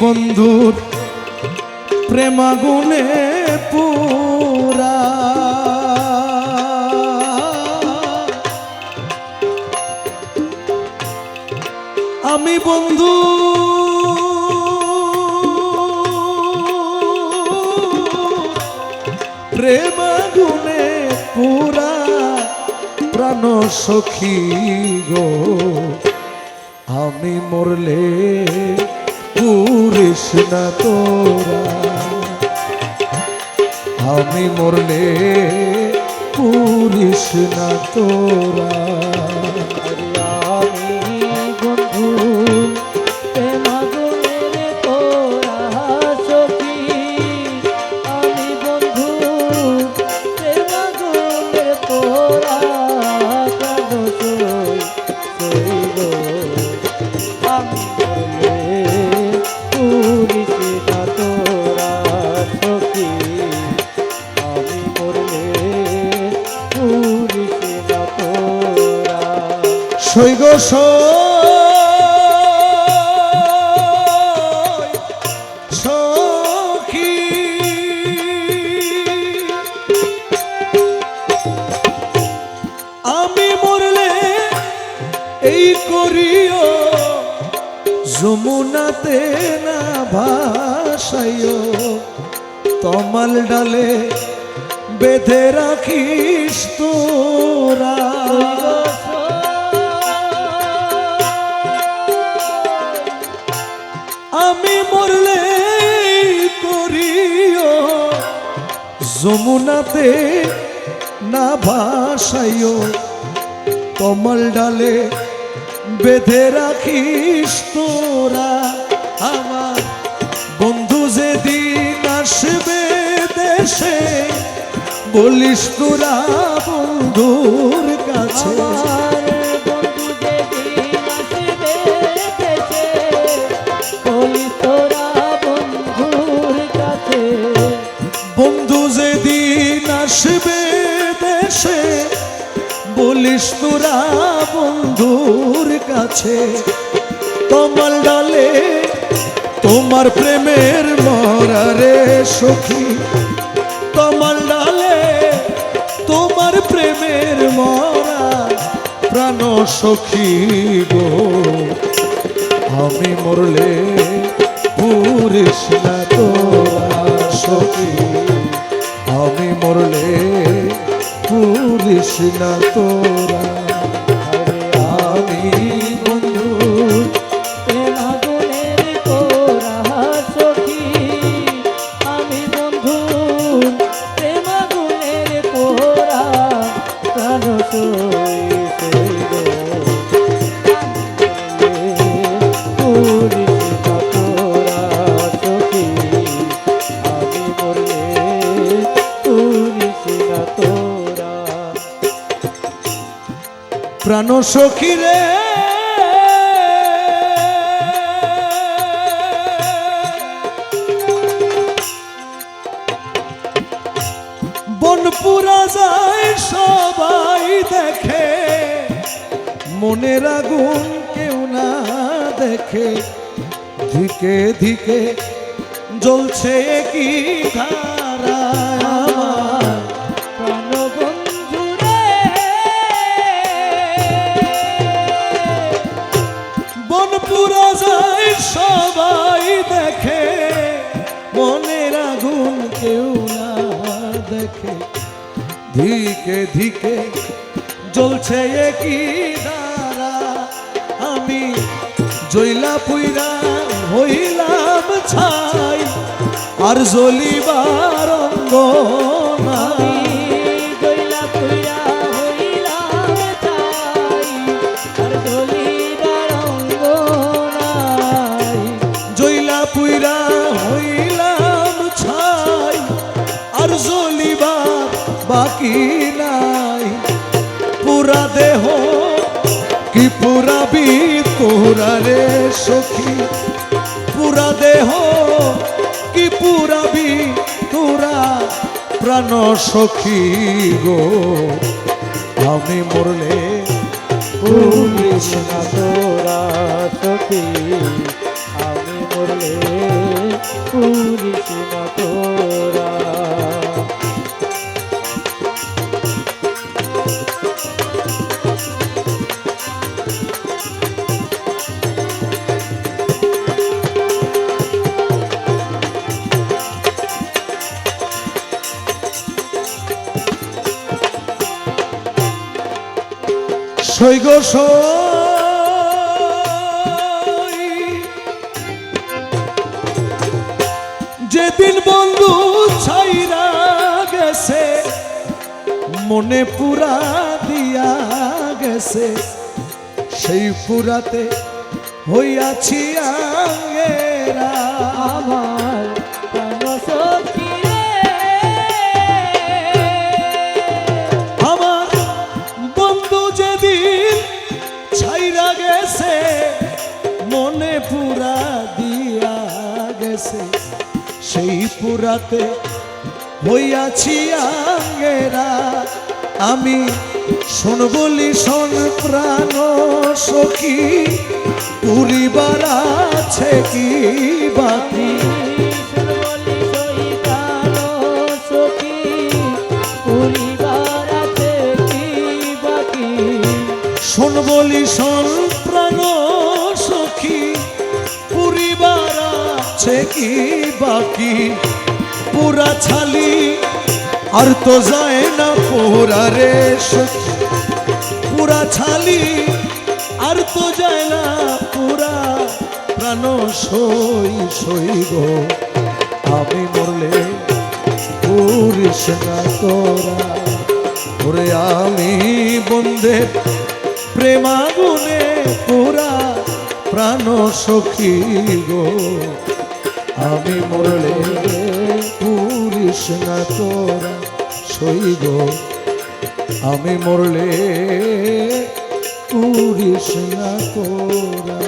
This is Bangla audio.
বন্ধুর প্রেমাগুনে পুরা। আমি বন্ধু প্রেমাগুনে পুরা। প্রাণ সখী গো আমি মরলে পুরিস না তোরা। আমি মরলে পুরিস না তোরা। সৈগ সখী। আমি মরলে এই করিও যমুনাতে না ভাসাইও। তমাল ডালে বেঁধে রাখিস তোরা। যমুনাতে না ভাসাইও কমল ডালে বেঁধে রাখিস তোরা আমার বন্ধু যেদিন আসবে দেশে, বলিস তোরা বন্ধুর কাছে। তোরা বন্ধুর কাছে? তোমার ডালে তোমার প্রেমের মরারে সখী। তোমার ডালে তোমার প্রেমের মরা প্রাণ সখী গো। আমি মরলে পুরিস না তোরা সখী। আমি মরলে পুরিস না তোরা। প্রাণ সখী রে। বনপুরা যায়, সবাই দেখে। মনের আগুন কেউ না দেখে। ধিকে ধিকে জ্বলছে কি ধারা? দেখে ধিকে ধিকে জ্বলছে কি দ্বারা আমি জইলা পুইরা হইলাম ছাই আর জ্বলিবার অঙ্গ বাকি নাই। পুরা দেহ কি পুরাবি তোরা রে সখী? পুরা দেহ কি পুরাবি তোরা প্রাণ সখী গো? আমি মরলে না তোরা সখী। আমি মরলে মরলে তোরা সৈগ যেদিন বন্ধু ছাইরা গেছে মনে পুরা দিয়া গেছে সেই পুরাতে হইয়াছি আঙ্গেরা আমার। সেই পুরাতে হইয়াছি আঙ্গেরা। আমি শোন বলি শোন প্রাণ সখী পরিবার আছে কি বাকি শোন বলি শোন আছে কি বাকি? পুরা ছালি আর তো যায় না পোরা রে পুরা ছালি আর তো যায় না পুরা প্রাণ সই সই গো আমি মরলে পুরিস না তোরা। ওরে আমি বন্ধে প্রেমাগুনে পুরা প্রাণ সখী গো। আমি মরলে পুরিস না তোরা সইব। আমি মরলে পুরিস না তোরা।